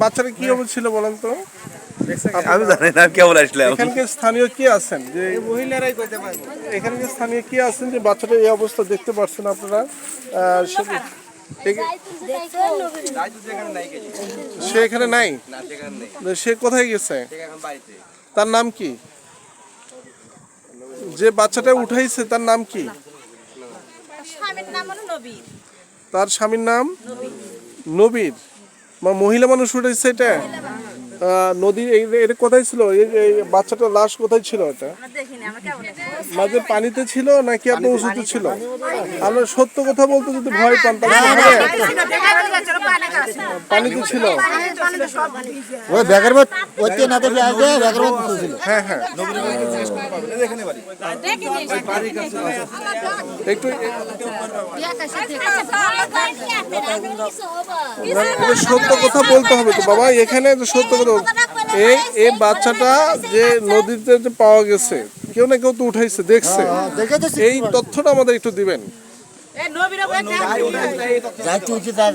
বাচ্চাটা কি অবস্থা ছিল বলেন তো? আমি জানি না কেমন আসলাম? এখানকার স্থানীয় কি আছেন? যে মহিলারাই কইতে পারবে। এখানকার স্থানীয় কি আছেন যে বাচ্চাটা এই অবস্থা দেখতে পাচ্ছেন আপনারা? সে- এখানে নাই? সে কোথায় গেছে? তার নাম কি? যে বাচ্চাটা উঠাইছে তার নাম কি? স্বামীর নাম হলো নবীর তার স্বামীর নাম? নবীর মহিলা মানুষ উঠেছে এটা? আহ, নদী এই- এটা কোথায় ছিল? এই বাচ্চাটার লাশ কোথায় ছিল এটা? আমরা দেখিনি আমরা কেমন মাঝে পানিতে ছিল নাকি আপনার উঁচুতে ছিল? আমরা সত্য কথা বলতে যদি ভয় পান? পানিতে ছিল ওই ব্যাগের মধ্যে ওইতে না দেখে আগে ব্যাগের মধ্যে ছিল হ্যাঁ হ্যাঁ একটু সত্য কথা বলতে হবে তো বাবা এখানে সত্য কথা এই এই বাচ্চাটা যে নদীতে যে পাওয়া গেছে কেউ না কেউ তো উঠাইছে দেখছে। দেখে তো এই তথ্যটা আমাদের একটু দিবেন। যাইতে উচিত আর